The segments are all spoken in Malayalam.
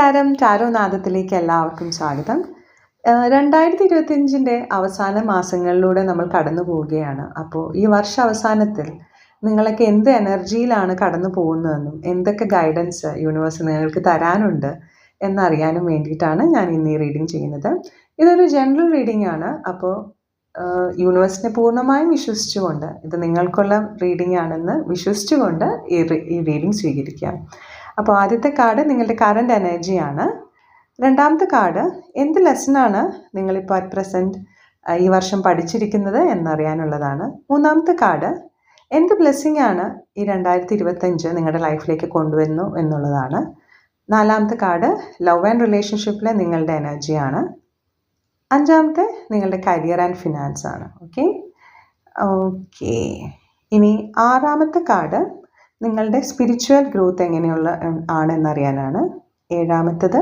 നമസ്കാരം. ടാരോ നാദത്തിലേക്ക് എല്ലാവർക്കും സ്വാഗതം. രണ്ടായിരത്തി ഇരുപത്തിയഞ്ചിന്റെ അവസാന മാസങ്ങളിലൂടെ നമ്മൾ കടന്നു പോവുകയാണ്. അപ്പോൾ ഈ വർഷ അവസാനത്തിൽ നിങ്ങളൊക്കെ എന്ത് എനർജിയിലാണ് കടന്നു പോകുന്നതെന്നും എന്തൊക്കെ ഗൈഡൻസ് യൂണിവേഴ്സ് നിങ്ങൾക്ക് തരാനുണ്ട് എന്നറിയാനും വേണ്ടിയിട്ടാണ് ഞാൻ ഇന്ന് ഈ റീഡിംഗ് ചെയ്യുന്നത്. ഇതൊരു ജനറൽ റീഡിംഗ് ആണ്. അപ്പോൾ യൂണിവേഴ്സിനെ പൂർണമായും വിശ്വസിച്ചുകൊണ്ട് ഇത് നിങ്ങൾക്കുള്ള റീഡിംഗ് ആണെന്ന് വിശ്വസിച്ചുകൊണ്ട് ഈ റീഡിംഗ് സ്വീകരിക്കാം. അപ്പോൾ ആദ്യത്തെ കാർഡ് നിങ്ങളുടെ കറണ്ട് എനർജിയാണ് രണ്ടാമത്തെ കാർഡ് എന്ത് ലെസണാണ് നിങ്ങളിപ്പോൾ അറ്റ് പ്രസന്റ് ഈ വർഷം പഠിച്ചിരിക്കുന്നത് എന്നറിയാനുള്ളതാണ്. മൂന്നാമത്തെ കാർഡ് എന്ത് ബ്ലെസ്സിങ് ആണ് ഈ രണ്ടായിരത്തി ഇരുപത്തഞ്ച് നിങ്ങളുടെ ലൈഫിലേക്ക് കൊണ്ടുവരുന്നു എന്നുള്ളതാണ്. നാലാമത്തെ കാർഡ് ലവ് ആൻഡ് റിലേഷൻഷിപ്പിലെ നിങ്ങളുടെ എനർജിയാണ് അഞ്ചാമത്തെ നിങ്ങളുടെ കരിയർ ആൻഡ് ഫിനാൻസ് ആണ്. ഓക്കെ ഓക്കെ ഇനി ആറാമത്തെ കാർഡ് നിങ്ങളുടെ സ്പിരിച്വൽ ഗ്രോത്ത് എങ്ങനെയുള്ള ആണെന്നറിയാനാണ് ഏഴാമത്തത്.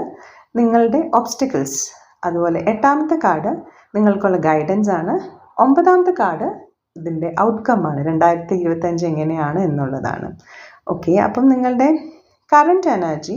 നിങ്ങളുടെ ഒബ്സ്റ്റിക്കിൾസ് അതുപോലെ എട്ടാമത്തെ കാർഡ് നിങ്ങൾക്കുള്ള ഗൈഡൻസ് ആണ്. ഒമ്പതാമത്തെ കാർഡ് ഇതിന്റെ ഔട്ട്കം ആണ്. രണ്ടായിരത്തി ഇരുപത്തഞ്ച് എങ്ങനെയാണ് എന്നുള്ളതാണ്. ഓക്കെ അപ്പം നിങ്ങളുടെ കറണ്ട് എനർജി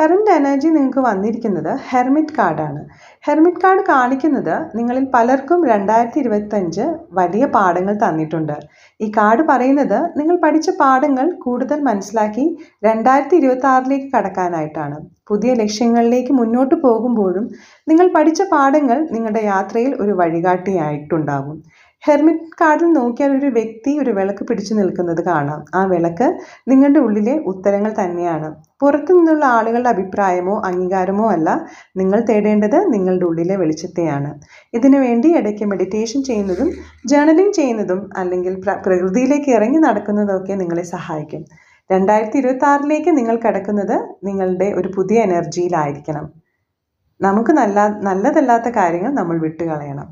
കറണ്ട് എനർജി നിങ്ങൾക്ക് വന്നിരിക്കുന്നത് ഹെർമിറ്റ് കാർഡാണ് ഹെർമിറ്റ് കാർഡ് കാണിക്കുന്നത് നിങ്ങളിൽ പലർക്കും രണ്ടായിരത്തി ഇരുപത്തഞ്ച് വലിയ പാഠങ്ങൾ തന്നിട്ടുണ്ട്. ഈ കാർഡ് പറയുന്നത് നിങ്ങൾ പഠിച്ച പാഠങ്ങൾ കൂടുതൽ മനസ്സിലാക്കി രണ്ടായിരത്തി ഇരുപത്തി ആറിലേക്ക് കടക്കാനായിട്ടാണ്. പുതിയ ലക്ഷ്യങ്ങളിലേക്ക് മുന്നോട്ട് പോകുമ്പോഴും നിങ്ങൾ പഠിച്ച പാഠങ്ങൾ നിങ്ങളുടെ യാത്രയിൽ ഒരു വഴികാട്ടിയായിട്ടുണ്ടാകും. ഹെർമിറ്റ് കാർഡിൽ നോക്കിയാൽ ഒരു വ്യക്തി ഒരു വിളക്ക് പിടിച്ചു നിൽക്കുന്നത് കാണാം. ആ വിളക്ക് നിങ്ങളുടെ ഉള്ളിലെ ഉത്തരങ്ങൾ തന്നെയാണ്. പുറത്തു നിന്നുള്ള ആളുകളുടെ അഭിപ്രായമോ അംഗീകാരമോ അല്ല. നിങ്ങൾ തേടേണ്ടത് നിങ്ങളുടെ ഉള്ളിലെ വെളിച്ചത്തെയാണ്. ഇതിനു വേണ്ടി ഇടയ്ക്ക് മെഡിറ്റേഷൻ ചെയ്യുന്നതും ജേണലിംഗ് ചെയ്യുന്നതും അല്ലെങ്കിൽ പ്രകൃതിയിലേക്ക് ഇറങ്ങി നടക്കുന്നതൊക്കെ നിങ്ങളെ സഹായിക്കും. രണ്ടായിരത്തി ഇരുപത്തി ആറിലേക്ക് നിങ്ങൾ കിടക്കുന്നത് നിങ്ങളുടെ ഒരു പുതിയ എനർജിയിലായിരിക്കണം. നമുക്ക് നല്ല നല്ലതല്ലാത്ത കാര്യങ്ങൾ നമ്മൾ വിട്ടുകളയണം.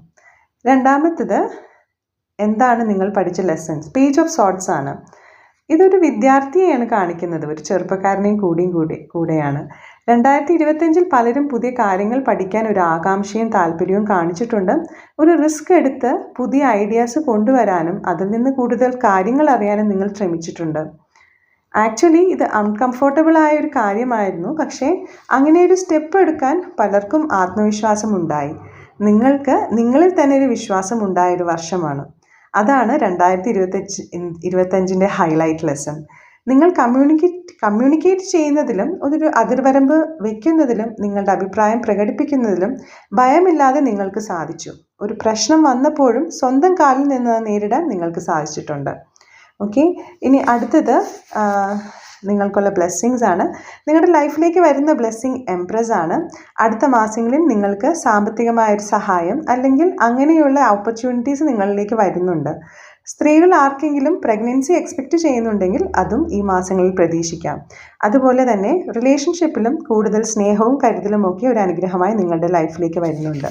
രണ്ടാമത്തത് എന്താണ് നിങ്ങൾ പഠിച്ച ലെസൺസ് പേജ് ഓഫ് സോട്ട്സ് ആണ്. ഇതൊരു വിദ്യാർത്ഥിയെയാണ് കാണിക്കുന്നത്. ഒരു ചെറുപ്പക്കാരനെയും കൂടിയും കൂടി കൂടെയാണ്. രണ്ടായിരത്തി ഇരുപത്തഞ്ചിൽ പലരും പുതിയ കാര്യങ്ങൾ പഠിക്കാൻ ഒരു ആകാംക്ഷയും താല്പര്യവും കാണിച്ചിട്ടുണ്ട്. ഒരു റിസ്ക് എടുത്ത് പുതിയ ഐഡിയാസ് കൊണ്ടുവരാനും അതിൽ നിന്ന് കൂടുതൽ കാര്യങ്ങൾ അറിയാനും നിങ്ങൾ ശ്രമിച്ചിട്ടുണ്ട്. ആക്ച്വലി ഇത് അൺകംഫർട്ടബിൾ ആയ ഒരു കാര്യമായിരുന്നു. പക്ഷേ അങ്ങനെ ഒരു സ്റ്റെപ്പ് എടുക്കാൻ പലർക്കും ആത്മവിശ്വാസമുണ്ടായി. നിങ്ങൾക്ക് നിങ്ങളിൽ തന്നെ ഒരു വിശ്വാസം ഉണ്ടായ ഒരു വർഷമാണ്. അതാണ് രണ്ടായിരത്തി ഇരുപത്തഞ്ച് ഇരുപത്തഞ്ചിന്റെ ഹൈലൈറ്റ് ലെസൺ നിങ്ങൾ കമ്മ്യൂണിക്കേറ്റ് കമ്മ്യൂണിക്കേറ്റ് ചെയ്യുന്നതിലും ഒരു അതിർവരമ്പ് വയ്ക്കുന്നതിലും നിങ്ങളുടെ അഭിപ്രായം പ്രകടിപ്പിക്കുന്നതിലും ഭയമില്ലാതെ നിങ്ങൾക്ക് സാധിച്ചു. ഒരു പ്രശ്നം വന്നപ്പോഴും സ്വന്തം കാലിൽ നിന്ന് നേരിടാൻ നിങ്ങൾക്ക് സാധിച്ചിട്ടുണ്ട്. ഓക്കെ ഇനി അടുത്തത് നിങ്ങൾക്കുള്ള ബ്ലെസ്സിങ്സ് ആണ്. നിങ്ങളുടെ ലൈഫിലേക്ക് വരുന്ന ബ്ലെസ്സിങ് എംപ്രസ് ആണ്. അടുത്ത മാസങ്ങളിൽ നിങ്ങൾക്ക് സാമ്പത്തികമായൊരു സഹായം അല്ലെങ്കിൽ അങ്ങനെയുള്ള ഓപ്പർച്യൂണിറ്റീസ് നിങ്ങളിലേക്ക് വരുന്നുണ്ട്. സ്ത്രീകൾ ആർക്കെങ്കിലും പ്രഗ്നൻസി എക്സ്പെക്റ്റ് ചെയ്യുന്നുണ്ടെങ്കിൽ അതും ഈ മാസങ്ങളിൽ പ്രതീക്ഷിക്കാം. അതുപോലെ തന്നെ റിലേഷൻഷിപ്പിലും കൂടുതൽ സ്നേഹവും കരുതലും ഒക്കെ ഒരു അനുഗ്രഹമായി നിങ്ങളുടെ ലൈഫിലേക്ക് വരുന്നുണ്ട്.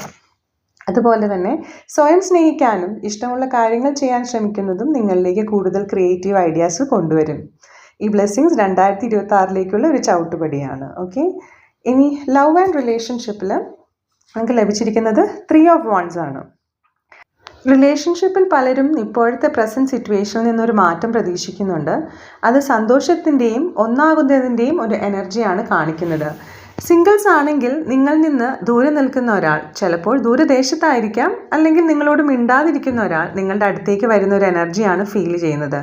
അതുപോലെ തന്നെ സ്വയം സ്നേഹിക്കാനും ഇഷ്ടമുള്ള കാര്യങ്ങൾ ചെയ്യാൻ ശ്രമിക്കുന്നതും നിങ്ങളിലേക്ക് കൂടുതൽ ക്രിയേറ്റീവ് ഐഡിയാസ് കൊണ്ടുവരും. ഈ ബ്ലെസ്സിങ്സ് രണ്ടായിരത്തി ഇരുപത്തി ആറിലേക്കുള്ള ഒരു ചവിട്ടുപടിയാണ് ഓക്കെ ഇനി ലവ് ആൻഡ് റിലേഷൻഷിപ്പിൽ നമുക്ക് ലഭിച്ചിരിക്കുന്നത് ത്രീ ഓഫ് വൺസ് ആണ്. റിലേഷൻഷിപ്പിൽ പലരും ഇപ്പോഴത്തെ പ്രസന്റ് സിറ്റുവേഷനിൽ നിന്നൊരു മാറ്റം പ്രതീക്ഷിക്കുന്നുണ്ട്. അത് സന്തോഷത്തിന്റെയും ഒന്നാകുന്നതിന്റെയും ഒരു എനർജിയാണ് കാണിക്കുന്നത്. സിംഗിൾസ് ആണെങ്കിൽ നിങ്ങളിൽ നിന്ന് ദൂരെ നിൽക്കുന്ന ഒരാൾ ചിലപ്പോൾ ദൂരദേശത്തായിരിക്കാം അല്ലെങ്കിൽ നിങ്ങളോട് മിണ്ടാതിരിക്കുന്ന ഒരാൾ നിങ്ങളുടെ അടുത്തേക്ക് വരുന്ന ഒരു എനർജിയാണ് ഫീൽ ചെയ്യുന്നത്.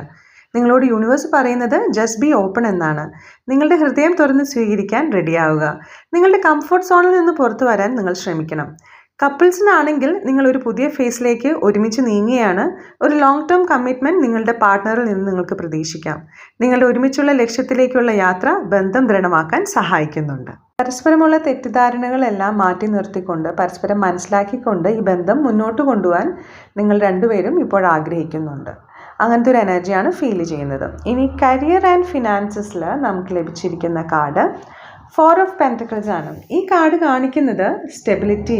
നിങ്ങളോട് യൂണിവേഴ്സ് പറയുന്നത് ജസ്റ്റ് ബി ഓപ്പൺ എന്നാണ്. നിങ്ങളുടെ ഹൃദയം തുറന്ന് സ്വീകരിക്കാൻ റെഡിയാവുക നിങ്ങളുടെ കംഫർട്ട് സോണിൽ നിന്ന് പുറത്തു വരാൻ നിങ്ങൾ ശ്രമിക്കണം. കപ്പിൾസിനാണെങ്കിൽ നിങ്ങൾ ഒരു പുതിയ ഫേസിലേക്ക് ഒരുമിച്ച് നീങ്ങുകയാണ്. ഒരു ലോങ് ടേം കമ്മിറ്റ്മെന്റ് നിങ്ങളുടെ പാർട്ട്ണറിൽ നിന്ന് നിങ്ങൾക്ക് പ്രതീക്ഷിക്കാം. നിങ്ങളുടെ ഒരുമിച്ചുള്ള ലക്ഷ്യത്തിലേക്കുള്ള യാത്ര ബന്ധം ദൃഢമാക്കാൻ സഹായിക്കുന്നുണ്ട്. പരസ്പരമുള്ള തെറ്റിദ്ധാരണകളെല്ലാം മാറ്റി നിർത്തിക്കൊണ്ട് പരസ്പരം മനസ്സിലാക്കിക്കൊണ്ട് ഈ ബന്ധം മുന്നോട്ട് കൊണ്ടുപോകാൻ നിങ്ങൾ രണ്ടുപേരും ഇപ്പോൾ ആഗ്രഹിക്കുന്നുണ്ട്. അങ്ങനത്തെ ഒരു എനർജിയാണ് ഫീൽ ചെയ്യുന്നത്. ഇനി കരിയർ ആൻഡ് ഫിനാൻസസിൽ നമുക്ക് ലഭിച്ചിരിക്കുന്ന കാർഡ് ഫോർ ഓഫ് പെന്റക്കിൾസ് ആണ്. ഈ കാർഡ് കാണിക്കുന്നത് സ്റ്റെബിലിറ്റി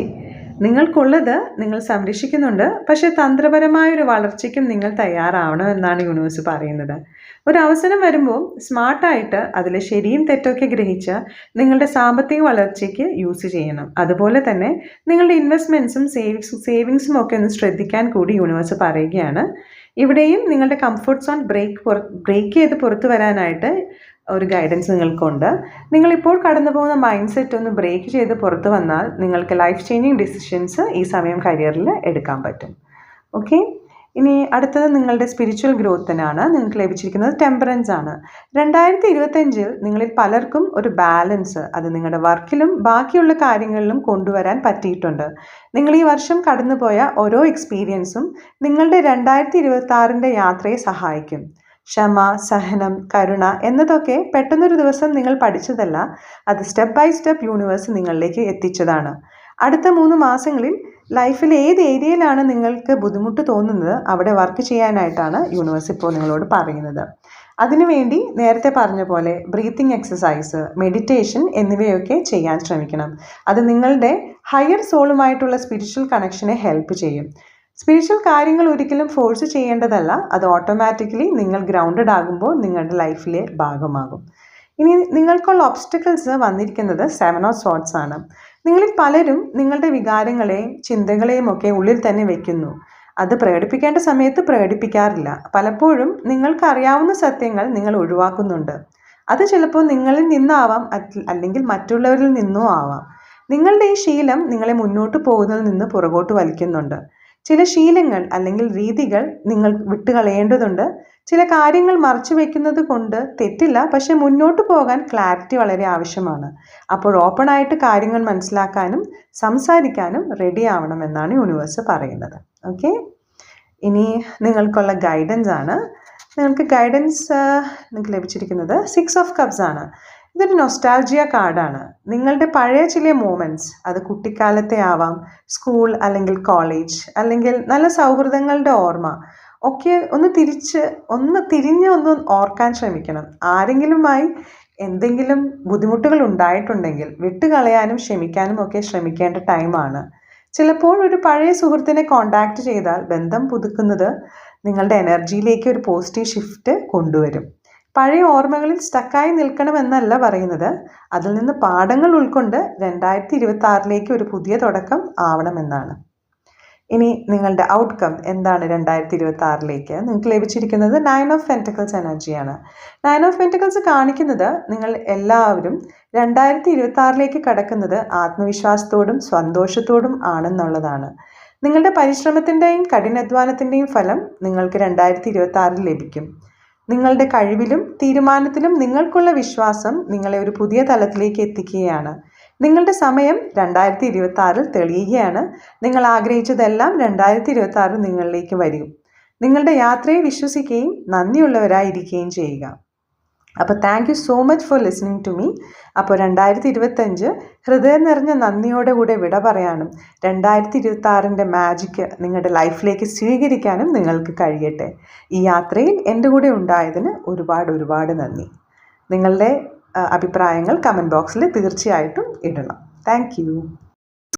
നിങ്ങൾക്കുള്ളത് നിങ്ങൾ സംരക്ഷിക്കുന്നുണ്ട്. പക്ഷേ തന്ത്രപരമായ ഒരു വളർച്ചയ്ക്കും നിങ്ങൾ തയ്യാറാവണം എന്നാണ് യൂണിവേഴ്സ് പറയുന്നത്. ഒരു അവസരം വരുമ്പോൾ സ്മാർട്ടായിട്ട് അതിലെ ശരിയും തെറ്റൊക്കെ ഗ്രഹിച്ച് നിങ്ങളുടെ സാമ്പത്തിക വളർച്ചയ്ക്ക് യൂസ് ചെയ്യണം. അതുപോലെ തന്നെ നിങ്ങളുടെ ഇൻവെസ്റ്റ്മെന്റ്സും സേവിങ്സ് സേവിങ്സും ഒക്കെ ഒന്ന് ശ്രദ്ധിക്കാൻ കൂടി യൂണിവേഴ്സ് പറയുകയാണ്. ഇവിടെയും നിങ്ങളുടെ കംഫർട്ട് സോൺ ബ്രേക്ക് ബ്രേക്ക് ചെയ്ത് പുറത്തു വരാനായിട്ട് ഒരു ഗൈഡൻസ് നിങ്ങൾക്കുണ്ട്. നിങ്ങളിപ്പോൾ കടന്നു പോകുന്ന മൈൻഡ് സെറ്റ് ഒന്ന് ബ്രേക്ക് ചെയ്ത് പുറത്തു വന്നാൽ നിങ്ങൾക്ക് ലൈഫ് ചേഞ്ചിങ് ഡിസിഷൻസ് ഈ സമയം കരിയറിൽ എടുക്കാൻ പറ്റും. ഓക്കെ ഇനി അടുത്തത് നിങ്ങളുടെ സ്പിരിച്വൽ ഗ്രോത്തിനാണ് നിങ്ങൾക്ക് ലഭിച്ചിരിക്കുന്നത് ടെമ്പറൻസ് ആണ്. രണ്ടായിരത്തി ഇരുപത്തഞ്ചിൽ നിങ്ങളിൽ പലർക്കും ഒരു ബാലൻസ് അത് നിങ്ങളുടെ വർക്കിലും ബാക്കിയുള്ള കാര്യങ്ങളിലും കൊണ്ടുവരാൻ പറ്റിയിട്ടുണ്ട്. നിങ്ങൾ ഈ വർഷം കടന്നുപോയ ഓരോ എക്സ്പീരിയൻസും നിങ്ങളുടെ രണ്ടായിരത്തി ഇരുപത്തി യാത്രയെ സഹായിക്കും. ക്ഷമ സഹനം കരുണ എന്നതൊക്കെ പെട്ടെന്നൊരു ദിവസം നിങ്ങൾ പഠിച്ചതല്ല അത് സ്റ്റെപ്പ് ബൈ സ്റ്റെപ്പ് യൂണിവേഴ്സ് നിങ്ങളിലേക്ക് എത്തിച്ചതാണ്. അടുത്ത മൂന്ന് മാസങ്ങളിൽ ലൈഫിൽ ഏത് ഏരിയയിലാണ് നിങ്ങൾക്ക് ബുദ്ധിമുട്ട് തോന്നുന്നത്? അവിടെ വർക്ക് ചെയ്യാനായിട്ടാണ് യൂണിവേഴ്സ് ഇപ്പോൾ നിങ്ങളോട് പറയുന്നത്. അതിനുവേണ്ടി നേരത്തെ പറഞ്ഞ പോലെ ബ്രീത്തിങ് എക്സസൈസ് മെഡിറ്റേഷൻ എന്നിവയൊക്കെ ചെയ്യാൻ ശ്രമിക്കണം. അത് നിങ്ങളുടെ ഹയർ സോളുമായിട്ടുള്ള സ്പിരിച്വൽ കണക്ഷനെ ഹെൽപ്പ് ചെയ്യും. സ്പിരിച്വൽ കാര്യങ്ങൾ ഒരിക്കലും ഫോഴ്സ് ചെയ്യേണ്ടതല്ല. അത് ഓട്ടോമാറ്റിക്കലി നിങ്ങൾ ഗ്രൗണ്ടഡ് ആകുമ്പോൾ നിങ്ങളുടെ ലൈഫിലെ ഭാഗമാകും. ഇനി നിങ്ങൾക്കുള്ള ഒബ്സ്റ്റക്കിൾസ് വന്നിരിക്കുന്നത് സെവൻ ഓഫ് സോട്ട്സ് ആണ്. നിങ്ങളിൽ പലരും നിങ്ങളുടെ വികാരങ്ങളെയും ചിന്തകളെയും ഒക്കെ ഉള്ളിൽ തന്നെ വയ്ക്കുന്നു അത് പ്രകടിപ്പിക്കേണ്ട സമയത്ത് പ്രകടിപ്പിക്കാറില്ല. പലപ്പോഴും നിങ്ങൾക്ക് അറിയാവുന്ന സത്യങ്ങൾ നിങ്ങൾ ഒഴിവാക്കുന്നുണ്ട്. അത് ചിലപ്പോൾ നിങ്ങളിൽ നിന്നാവാം അല്ലെങ്കിൽ മറ്റുള്ളവരിൽ നിന്നോ ആവാം. നിങ്ങളുടെ ഈ ശീലം നിങ്ങളെ മുന്നോട്ട് പോകുന്നതിൽ നിന്ന് പുറകോട്ട് വലിക്കുന്നുണ്ട്. ചില ശീലങ്ങൾ അല്ലെങ്കിൽ രീതികൾ നിങ്ങൾ വിട്ടുകളയേണ്ടതുണ്ട്. ചില കാര്യങ്ങൾ മറച്ചു വെക്കുന്നത് കൊണ്ട് തെറ്റില്ല പക്ഷെ മുന്നോട്ട് പോകാൻ ക്ലാരിറ്റി വളരെ ആവശ്യമാണ്. അപ്പോൾ ഓപ്പൺ ആയിട്ട് കാര്യങ്ങൾ മനസ്സിലാക്കാനും സംസാരിക്കാനും റെഡി ആവണമെന്നാണ് യൂണിവേഴ്സ് പറയുന്നത്. ഓക്കെ ഇനി നിങ്ങൾക്കുള്ള ഗൈഡൻസ് ആണ്. നിങ്ങൾക്ക് ഗൈഡൻസ് നിങ്ങൾക്ക് ലഭിച്ചിരിക്കുന്നത് സിക്സ് ഓഫ് കപ്സ് ആണ്. ഇതൊരു നൊസ്റ്റാൾജിയ കാർഡാണ് നിങ്ങളുടെ പഴയ ചില മൂമെന്റ്സ് അത് കുട്ടിക്കാലത്തെ ആവാം സ്കൂൾ അല്ലെങ്കിൽ കോളേജ് അല്ലെങ്കിൽ നല്ല സൗഹൃദങ്ങളുടെ ഓർമ്മ ഒക്കെ ഒന്ന് തിരിച്ച് ഒന്ന് തിരിഞ്ഞ് ഒന്ന് ഓർക്കാൻ ശ്രമിക്കണം. ആരെങ്കിലുമായി എന്തെങ്കിലും ബുദ്ധിമുട്ടുകൾ ഉണ്ടായിട്ടുണ്ടെങ്കിൽ വിട്ടുകളയാനും ക്ഷമിക്കാനും ഒക്കെ ശ്രമിക്കേണ്ട ടൈമാണ് ചിലപ്പോൾ ഒരു പഴയ സുഹൃത്തിനെ കോണ്ടാക്ട് ചെയ്താൽ ബന്ധം പുതുക്കുന്നത് നിങ്ങളുടെ എനർജിയിലേക്ക് ഒരു പോസിറ്റീവ് ഷിഫ്റ്റ് കൊണ്ടുവരും. പഴയ ഓർമ്മകളിൽ സ്റ്റക്കായി നിൽക്കണമെന്നല്ല പറയുന്നത്. അതിൽ നിന്ന് പാഠങ്ങൾ ഉൾക്കൊണ്ട് രണ്ടായിരത്തി ഇരുപത്തി ആറിലേക്ക് ഒരു പുതിയ തുടക്കം ആവണമെന്നാണ്. ഇനി നിങ്ങളുടെ ഔട്ട്കം എന്താണ് രണ്ടായിരത്തി ഇരുപത്തി ആറിലേക്ക് നിങ്ങൾക്ക് ലഭിച്ചിരിക്കുന്നത് നയൻ ഓഫ് പെന്റക്കിൾസ് എനർജിയാണ് നയൻ ഓഫ് പെന്റക്കിൾസ് കാണിക്കുന്നത് നിങ്ങൾ എല്ലാവരും രണ്ടായിരത്തി ഇരുപത്തി ആറിലേക്ക് കടക്കുന്നത് ആത്മവിശ്വാസത്തോടും സന്തോഷത്തോടും ആണെന്നുള്ളതാണ്. നിങ്ങളുടെ പരിശ്രമത്തിന്റെയും കഠിനാധ്വാനത്തിന്റെയും ഫലം നിങ്ങൾക്ക് രണ്ടായിരത്തി ഇരുപത്തി ആറിൽ ലഭിക്കും. നിങ്ങളുടെ കഴിവിലും തീരുമാനത്തിലും നിങ്ങൾക്കുള്ള വിശ്വാസം നിങ്ങളെ ഒരു പുതിയ തലത്തിലേക്ക് എത്തിക്കുകയാണ്. നിങ്ങളുടെ സമയം രണ്ടായിരത്തി ഇരുപത്തി ആറിൽ തെളിയുകയാണ്. നിങ്ങൾ ആഗ്രഹിച്ചതെല്ലാം രണ്ടായിരത്തി ഇരുപത്തി ആറിൽ നിങ്ങളിലേക്ക് വരും. നിങ്ങളുടെ യാത്രയെ വിശ്വസിക്കുകയും നന്ദിയുള്ളവരായിരിക്കുകയും ചെയ്യുക. അപ്പോൾ thank you so much for listening to me അപ്പോൾ രണ്ടായിരത്തി ഇരുപത്തഞ്ച് ഹൃദയം നിറഞ്ഞ നന്ദിയോടെ കൂടെ വിട പറയാനും രണ്ടായിരത്തി ഇരുപത്തി ആറിന്റെ മാജിക്ക് നിങ്ങളുടെ ലൈഫിലേക്ക് സ്വീകരിക്കാനും നിങ്ങൾക്ക് കഴിയട്ടെ. ഈ യാത്രയിൽ എന്റെ കൂടെ ഉണ്ടായതിന് ഒരുപാട് ഒരുപാട് നന്ദി. നിങ്ങളുടെ അഭിപ്രായങ്ങൾ കമന്റ് ബോക്സിൽ തീർച്ചയായിട്ടും ഇടണം. താങ്ക്